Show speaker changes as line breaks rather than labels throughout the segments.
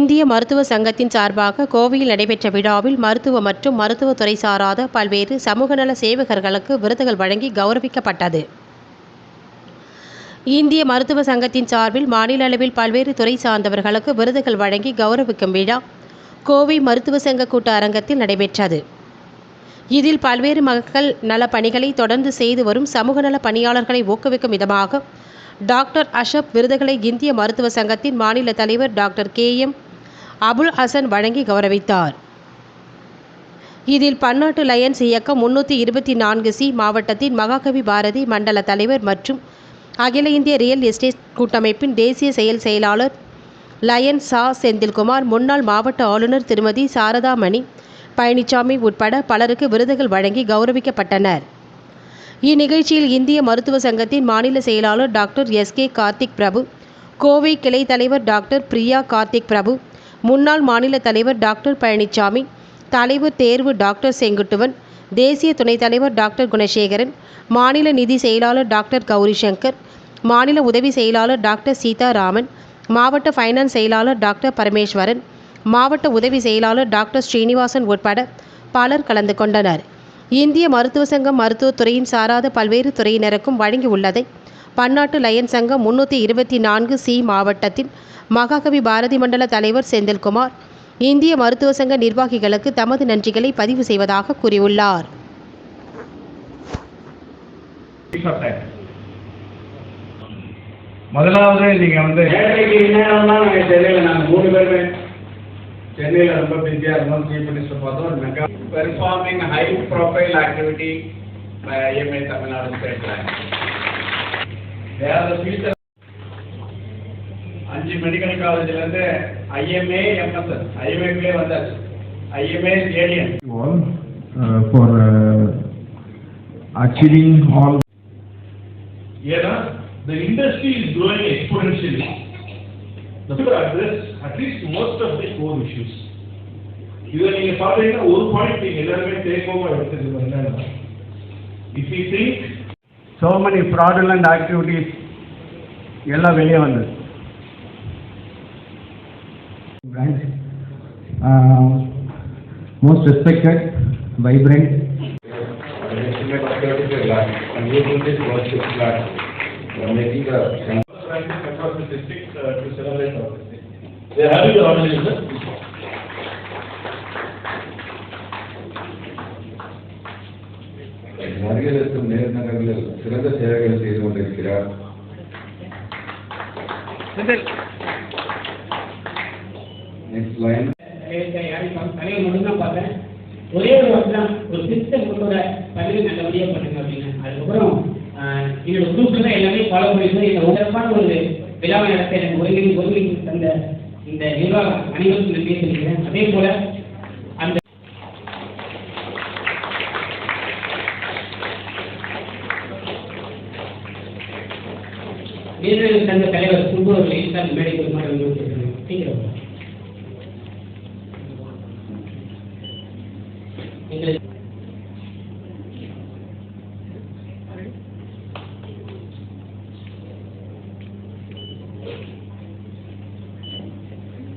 இந்திய மருத்துவ சங்கத்தின் சார்பாக கோவையில் நடைபெற்ற விழாவில் மருத்துவ மற்றும் மருத்துவத்துறை சாராத பல்வேறு சமூகநல சேவகர்களுக்கு விருதுகள் வழங்கி கௌரவிக்கப்பட்டது. இந்திய மருத்துவ சங்கத்தின் சார்பில் மாநில அளவில் பல்வேறு துறை சார்ந்தவர்களுக்கு விருதுகள் வழங்கி கௌரவிக்கும் விழா கோவை மருத்துவ சங்க கூட்ட அரங்கத்தில் நடைபெற்றது. இதில் பல்வேறு மக்கள் நல பணிகளை தொடர்ந்து செய்து வரும் சமூக நல பணியாளர்களை ஊக்குவிக்கும் விதமாக டாக்டர் அஷப் விருதுகளை இந்திய மருத்துவ சங்கத்தின் மாநில தலைவர் doctor K M Abul Hasan வழங்கி கௌரவித்தார். இதில் பன்னாட்டு லயன்ஸ் இயக்கம் முன்னூற்றி இருபத்தி நான்கு சி மாவட்டத்தின் மகாகவி பாரதி மண்டல தலைவர் மற்றும் அகில இந்திய ரியல் எஸ்டேட் கூட்டமைப்பின் தேசிய செயல் செயலாளர் லயன் சா. செந்தில்குமார் முன்னாள் மாவட்ட ஆளுநர் திருமதி சாரதாமணி பழனிசாமி உட்பட பலருக்கு விருதுகள் வழங்கி கௌரவிக்கப்பட்டனர். இந்நிகழ்ச்சியில் இந்திய மருத்துவ சங்கத்தின் மாநில செயலாளர் doctor S. K. Karthik Prabhu Kovai கிளை தலைவர் டாக்டர் பிரியா கார்த்திக் பிரபு முன்னாள் மாநில தலைவர் டாக்டர் பழனிசாமி தலைவர் தேர்வு டாக்டர் செங்குட்டுவன் தேசிய துணைத் தலைவர் டாக்டர் குணசேகரன் மாநில நிதி செயலாளர் டாக்டர் கௌரி சங்கர் மாநில உதவி செயலாளர் டாக்டர் சீதாராமன் மாவட்ட ஃபைனான்ஸ் செயலாளர் டாக்டர் பரமேஸ்வரன் மாவட்ட உதவி செயலாளர் டாக்டர் ஸ்ரீனிவாசன் உட்பட பலர் கலந்து கொண்டனர். இந்திய மருத்துவ சங்கம் மருத்துவத்துறையின் சாராத பல்வேறு துறையினருக்கும் வழங்கியுள்ளதை பன்னாட்டு லயன் சங்கம் முன்னூற்றி இருபத்தி நான்கு சி மாவட்டத்தின் மகாகவி பாரதி மண்டல தலைவர் செந்தில்குமார் இந்திய மருத்துவ சங்க நிர்வாகிகளுக்கு தமது நன்றிகளை பதிவு செய்வதாக கூறியுள்ளார்.
முதலாவது நீங்க வந்து
சென்னையில் நாங்கள் மூணு பேருமே. சென்னையில் ரொம்ப பிஸியாக இருந்தோம் சீஃப் மினிஸ்டர் பார்த்தோம். Performing high profile activity IMA Tamil Nadu state bank வேற ஃபியூச்சர் அஞ்சு மெடிக்கல் காலேஜ்லேருந்து ஐஎம்ஏ எம்எஸ்எஸ் ஐஎம்ஏக்குள்ளே வந்தாச்சு IMA alien
all uh, for uh, achieving all
ஏன்னா the industry is growing exponentially. People address at least most of the core issues. இதை நீங்க பாத்தீங்கன்னா ஒரு பாயிண்ட் நீங்க எல்லாருமே டேக் ஓவர் எடுத்துக்கிறது என்னன்னா if you think
so many fraudulent activities எல்லாம் வெளியே வந்தது
branch uh, most respected vibrant
across the
நேர்நகரில் சிறந்த சேவைகள் செய்து கொண்டிருக்கிறார். நெக்ஸ்ட் லைன்
ஒரே ஒரு வருஷம் ஒரு சிஸ்டம் வர பள்ளிகள் நல்லபடியாக பண்ணுங்க அப்படின்னு. அதுக்கப்புறம் என்னோட குரூப்ல தான் எல்லாமே ஃபாலோ பண்ணிட்டு இந்த உயரமான ஒரு விழாவை நடத்த எனக்கு ஒருங்கிணை ஒருங்கிணைப்பு தந்த இந்த நிர்வாகம் அனைவருக்கும் நன்றி சொல்லிக்கிறேன் அதே போல வீரர்கள் சங்க தலைவர் சுப்பு அவர்களை இருந்தால் மேடைக்கு வருமாறு வந்து சீக்கிரம் எங்களுக்கு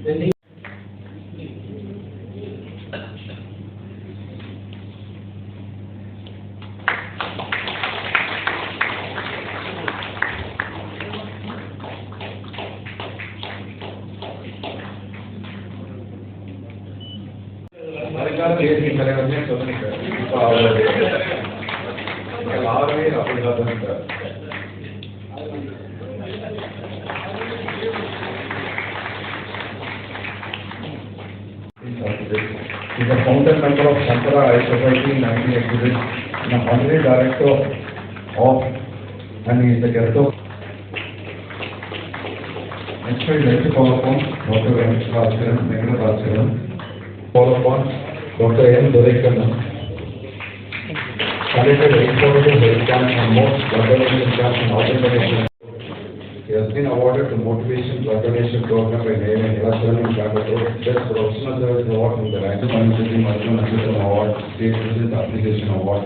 நன்றி.
வருங்கால தேசிய தலைவர்னே சொல்லுங்க இப்போ அவர் எல்லாருமே அப்படிதான் இருக்கார் He's a founder member of Shankara Eye Society in 1986, and a honorary director of, and he is the guest of. Next, we'd like to call upon Dr. Venkata Bhaskaran, Venkata Bhaskaran, call upon Health camp and most in. He has been awarded the Motivation Blood Program by Name and Nilacharan in Bangalore, Best Professional Service Award from the Rajya Manjari Madhya National Award, State Business Application Award.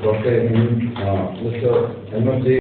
Dr. M- uh, Mr. M.F.J.